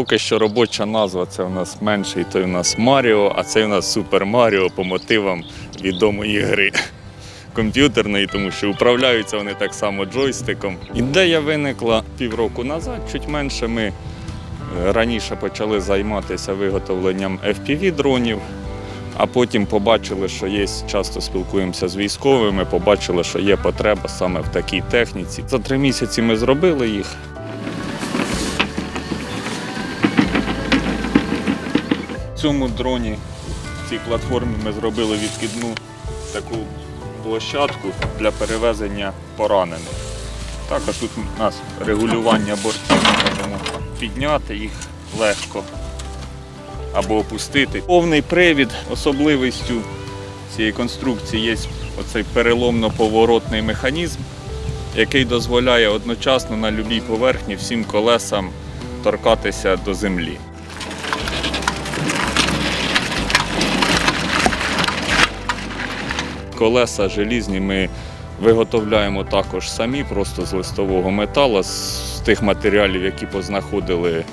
Поки що робоча назва це у нас менший, той у нас Маріо, а це у нас Супер Маріо по мотивам відомої гри комп'ютерної, тому що управляються вони так само джойстиком. Ідея виникла півроку назад, чуть менше. Ми е, раніше почали займатися виготовленням FPV-дронів, а потім побачили, що є, часто спілкуємося з військовими, побачили, що є потреба саме в такій техніці. За три місяці ми зробили їх. Цьому дроні, в цій платформі ми зробили відкидну таку площадку для перевезення поранених. Також тут у нас регулювання бортів, ми можемо підняти їх легко або опустити. Повний привід особливістю цієї конструкції є оцей переломно-поворотний механізм, який дозволяє одночасно на будь-якій поверхні всім колесам торкатися до землі. Колеса желізні ми виготовляємо також самі, просто з листового металу, з тих матеріалів, які познаходили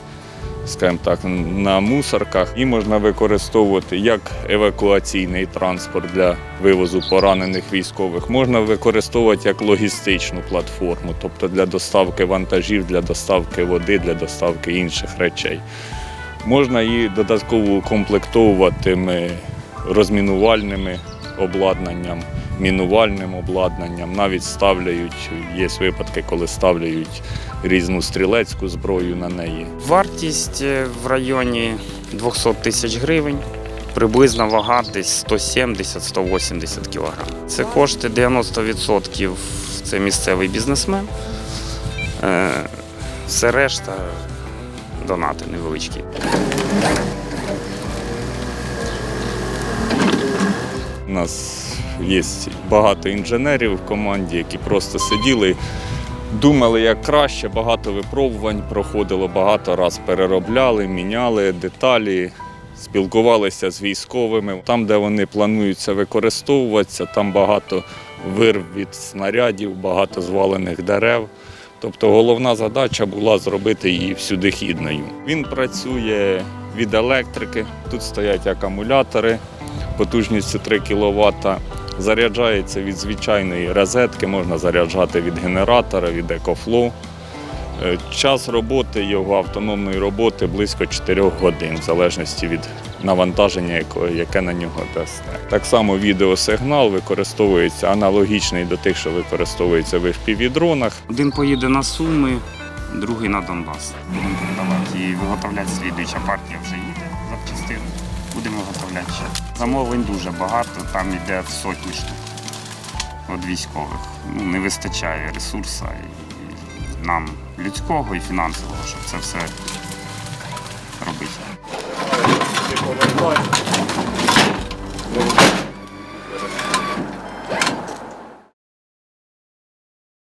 скажімо так, на мусорках. І можна використовувати як евакуаційний транспорт для вивозу поранених військових, можна використовувати як логістичну платформу, тобто для доставки вантажів, для доставки води, для доставки інших речей. Можна її додатково укомплектовувати розмінувальними обладнанням, мінувальним обладнанням. Навіть ставляють, є випадки, коли ставляють різну стрілецьку зброю на неї. Вартість е, в районі 200 тисяч гривень. Приблизна вага десь 170-180 кг. Це кошти 90% це місцевий бізнесмен. Е, Все решта донати невеличкі. У нас є багато інженерів в команді, які просто сиділи, думали, як краще, багато випробувань проходило, багато раз переробляли, міняли деталі, спілкувалися з військовими. Там, де вони плануються використовуватися, там багато вирв від снарядів, багато звалених дерев. Тобто головна задача була зробити її всюдихідною. Він працює від електрики, тут стоять акумулятори потужністю 3 кВт. Заряджається від звичайної розетки, можна заряджати від генератора, від EcoFlow. Е, Час роботи його автономної роботи близько 4 годин, в залежності від навантаження, яке- на нього дасте. Так само відеосигнал використовується аналогічний до тих, що використовується в FPV-дронах. Один поїде на Суми, другий на Донбас. Будемо продавати і виготовляти слідуюча партія вже їде запчастин. Будемо виготовляти ще. Замовлень дуже багато, там йде сотні штук від військових. Ну, не вистачає ресурсу і нам людського і фінансового, щоб це все робити.